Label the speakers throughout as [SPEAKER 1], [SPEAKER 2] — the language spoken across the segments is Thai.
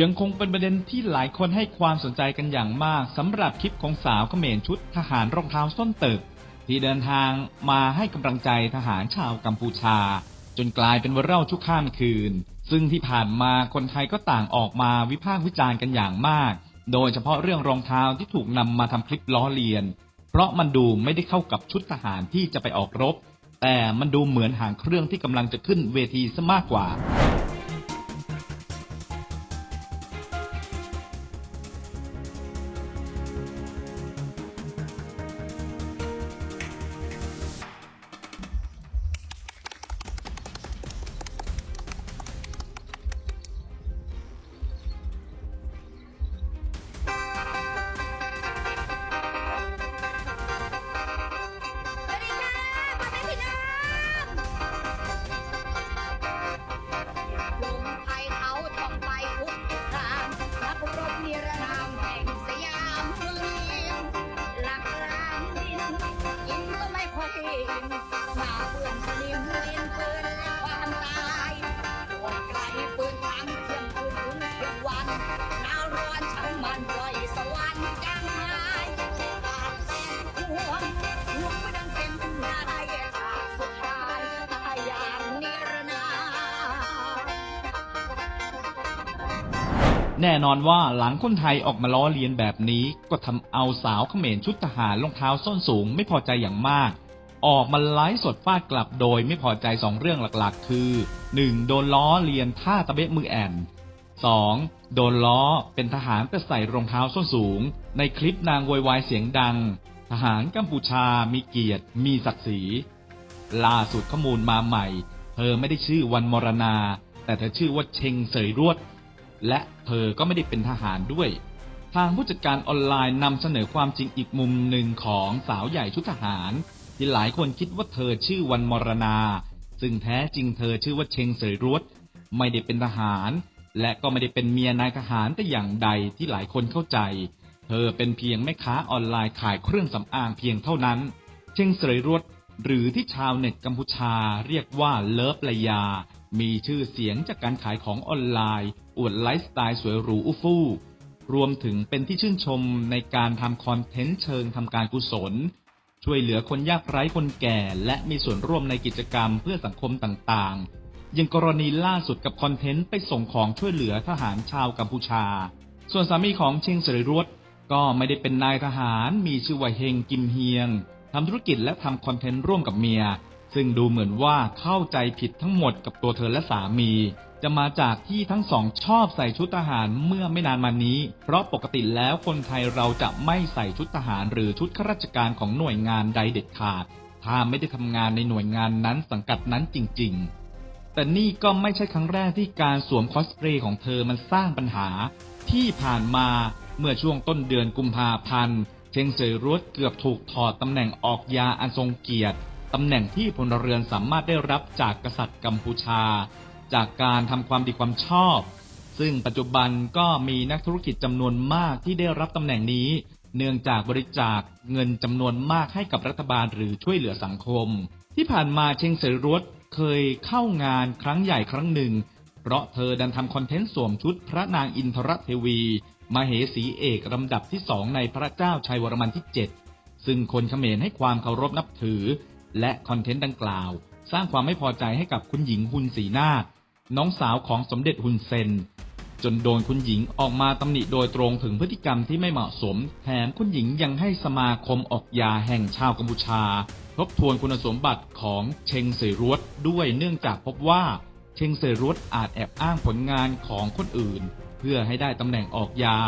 [SPEAKER 1] ยังคงเป็นประเด็นที่หลายคนให้ความสนใจกันอย่างมากสำหรับคลิปของสาวเขมรชุดทหารรองเท้าส้นตึก ที่เดินทางมาให้กำลังใจทหารชาวกัมพูชา จนกลายเป็นวเร่าชุกข้ามคืน ซึ่งที่ผ่านมาคนไทยก็ต่างออกมาวิพากษ์วิจารณ์กันอย่างมาก โดยเฉพาะเรื่องรองเท้าที่ถูกนำมาทำคลิปล้อเลียน เพราะมันดูไม่ได้เข้ากับชุดทหารที่จะไปออกรบ แต่มันดูเหมือนหางเครื่องที่กำลังจะขึ้นเวทีซะมากกว่า
[SPEAKER 2] แน่นอนว่าหลัง
[SPEAKER 1] คนไทยออกมาล้อเลียนแบบนี้ ก็ทำเอาสาวเขมรชุดทหารรองเท้าส้นสูงไม่พอใจอย่างมาก ออกมาไลฟ์สดฟาดกลับโดยไม่พอใจสองเรื่องหลักๆ คือ 1. โดนล้อเลียนท่าตะเบะมือแอน 2. โดนล้อเป็นทหารแต่ใส่รองเท้าส้นสูง ในคลิปนางโวยวายเสียงดัง ทหารกัมพูชามีเกียรติ มีศักดิ์ศรีล่าสุดข้อมูลมาใหม่ เธอไม่ได้ชื่อวันมรณา แต่เธอชื่อว่าเชงเสยรวด และเธอก็ไม่ได้เป็นทหารด้วย ทางผู้จัดการออนไลน์นำเสนอความจริงอีกมุมหนึ่งของสาวใหญ่ชุดทหาร ที่หลายคนคิดว่าเธอชื่อวันมรณา ซึ่งแท้จริงเธอชื่อว่าเชงเสยรวดไม่ได้เป็นทหาร และก็ไม่ได้เป็นเมียนายทหารแต่อย่างใดที่หลายคนเข้าใจ เธอเป็นเพียงแม่ค้าออนไลน์ขายเครื่องสำอางเพียงเท่านั้น เชงเสยรวดหรือที่ชาวเน็ตกัมพูชาเรียกว่าเลิฟระยา มีชื่อเสียงจากการขายของออนไลน์ อวดไลฟ์สไตล์สวยหรูอู้ฟู่รวมถึงเป็นที่ชื่นชมในการทำคอนเทนต์เชิงทำการกุศล ช่วยเหลือคนยากไร้คนแก่ และมีส่วนร่วมในกิจกรรมเพื่อสังคมต่างๆอย่างกรณีล่าสุดกับคอนเทนต์ไปส่งของช่วยเหลือทหารชาวกัมพูชา ส่วนสามีของเชงเสรีรวดก็ไม่ได้เป็นนายทหาร มีชื่อว่าเฮงกิมเฮียงทำธุรกิจและทำคอนเทนต์ร่วมกับเมีย ซึ่งดูเหมือนว่าเข้าใจผิดทั้งหมดกับตัวเธอและสามี จะมาจากที่ทั้งสองชอบใส่ชุดทหารเมื่อไม่นานมานี้ เพราะปกติแล้วคนไทยเราจะไม่ใส่ชุดทหารหรือชุดข้าราชการของหน่วยงานใดเด็ดขาด ถ้าไม่ได้ทำงานในหน่วยงานนั้นสังกัดนั้นจริง ๆแต่นี่ก็ไม่ใช่ครั้งแรกที่การสวมคอสเพลย์ของเธอมันสร้างปัญหา ที่ผ่านมาเมื่อช่วงต้นเดือนกุมภาพันธ์เชงเซยรวดเกือบถูกถอดตำแหน่งออกยาอันทรงเกียรติตำแหน่งที่พลเรือนสามารถได้รับจากกษัตริย์กัมพูชา จากการทำความดีความชอบ ซึ่งปัจจุบันก็มีนักธุรกิจจำนวนมากที่ได้รับตำแหน่งนี้ เนื่องจากบริจาคเงินจำนวนมากให้กับรัฐบาลหรือช่วยเหลือสังคม ที่ผ่านมาเชงเสยรวดเคยเข้างานครั้งใหญ่ครั้งหนึ่ง เพราะเธอดันทำคอนเทนต์สวมชุดพระนางอินทรเทวีมาเหสีเอกลำดับที่สองในพระเจ้าชัยวรมันที่7ซึ่งคนเขมรให้ความเคารพนับถือ และคอนเทนต์ดังกล่าว สร้างความไม่พอใจให้กับคุณหญิงฮุนสีนาถ น้องสาวของสมเด็จฮุนเซน จนโดนคุณหญิงออกมาตำหนิโดยตรงถึงพฤติกรรมที่ไม่เหมาะสม แถมคุณหญิงยังให้สมาคมออกยาแห่งชาวกัมพูชา ทบทวนคุณสมบัติของเชงเสยรวดด้วยเนื่องจากพบว่าเชงเซยรุตอาจแอบอ้างผลงานของคนอื่น เพื่อให้ได้ตำแหน่งออกยา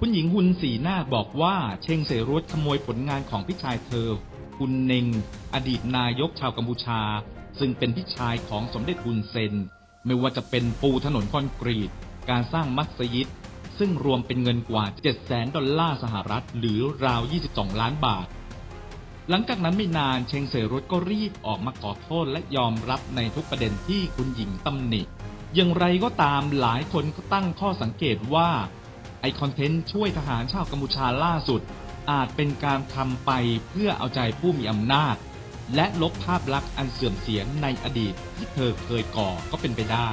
[SPEAKER 1] คุณหญิงฮุนสีหน้าบอกว่าเชงเซยรุตขโมยผลงานของพี่ชายเธอคุณเนงอดีตนายกชาวกัมพูชา ซึ่งเป็นพี่ชายของสมเด็จฮุนเซน ไม่ว่าจะเป็นปูถนนคอนกรีต การสร้างมัสยิด ซึ่งรวมเป็นเงินกว่า7แสนดอลลาร์สหรัฐ หรือราว 22 ล้านบาท หลังจากนั้นไม่นานเชงเซรุตก็รีบออกมาขอโทษและยอมรับในทุกประเด็นที่คุณหญิงตำหนิ อย่างไรก็ตามหลายคนก็ตั้งข้อสังเกตว่าไอคอนเทนต์ช่วยทหารชาวกัมพูชาล่าสุด อาจเป็นการทำไปเพื่อเอาใจผู้มีอำนาจ และลบภาพลักษณ์อันเสื่อมเสียในอดีตที่เธอเคยก่อก็เป็นไปได้